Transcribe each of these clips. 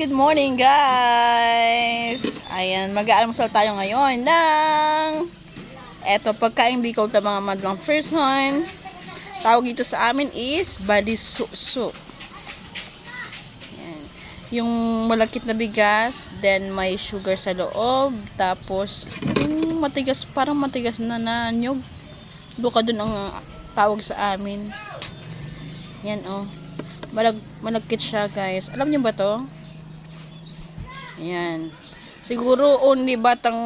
good morning guys! Ayan, mag-aalmusal tayo ngayon ng eto, pagkain bicol ta mga madlang person. Tawag dito sa amin is balisuso. Ayan. Yung malakit na bigas, then may sugar sa loob, tapos yung matigas, parang matigas na na nyug. Buka dun ang tawag sa amin. Yan oh. Malag malagkit siya, guys. Alam niyo ba 'to? Ayan. Siguro only batang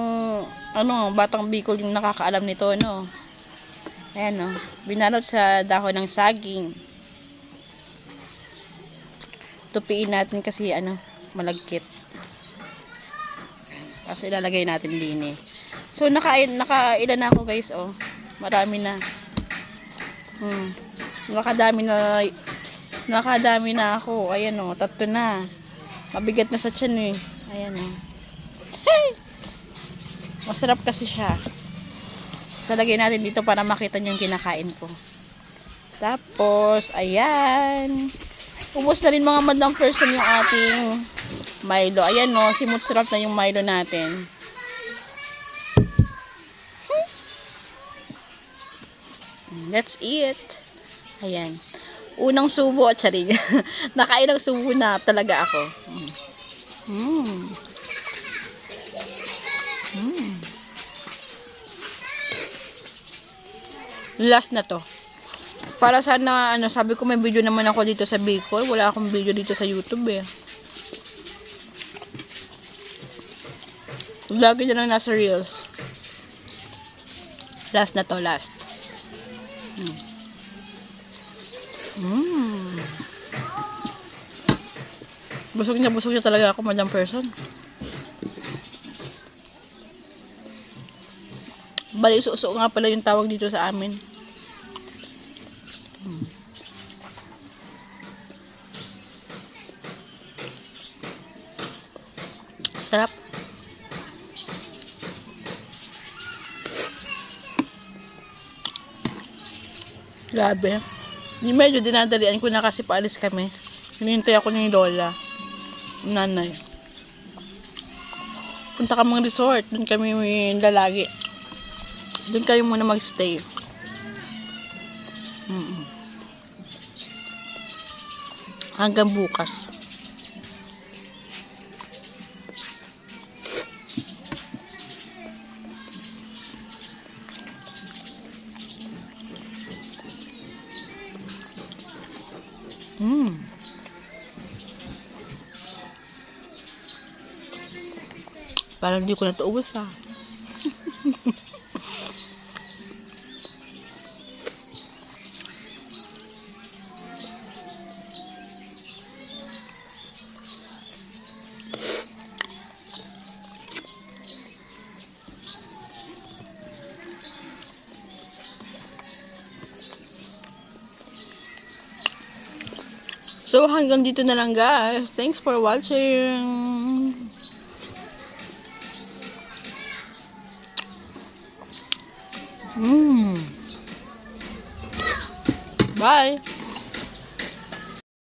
ano, batang Bicol yung nakakaalam nito, no. Ayan oh. Binalot sa dahon ng saging. Tupiin natin kasi ano, malagkit. Kasi ilalagay natin din eh. So naka nakailan na ako, guys, oh. Marami na. Hmm. Nakadami na Nakadami na ako. Ayan o, tatlo na. Mabigat na sa tiyan eh. Ayan o. Hey! Masarap kasi siya. Salagay natin dito para makita nyo yung kinakain ko. Tapos, ayan. Ubus na rin mga madlang person yung ating Milo. Ayan o, simut sarap na yung Milo natin. That's it. Ayan. Unang subo at charin. Nakailang subo na talaga ako. Mm. Mm. Last na to. Para sana, ano, sabi ko may video naman ako dito sa Bicol. Wala akong video dito sa YouTube eh. Lagi na lang nasa Reels. Last na to, last. Mm. Mm. Busog na busog na talaga ako, madam person. Bali, suso nga pala yung tawag dito sa amin. Sarap. Grabe. Medyo dinadalian ko na kasi paalis kami. Hinihintay ako ni Lola. Nanay. Punta ka mga resort. Doon kami lalagi. Doon kayo muna magstay. Mm -mm. Hanggang bukas. Mm. Parang hindi ko na ito ubos ah. So, hanggang dito na lang guys. Thanks for watching. Mmm. Bye.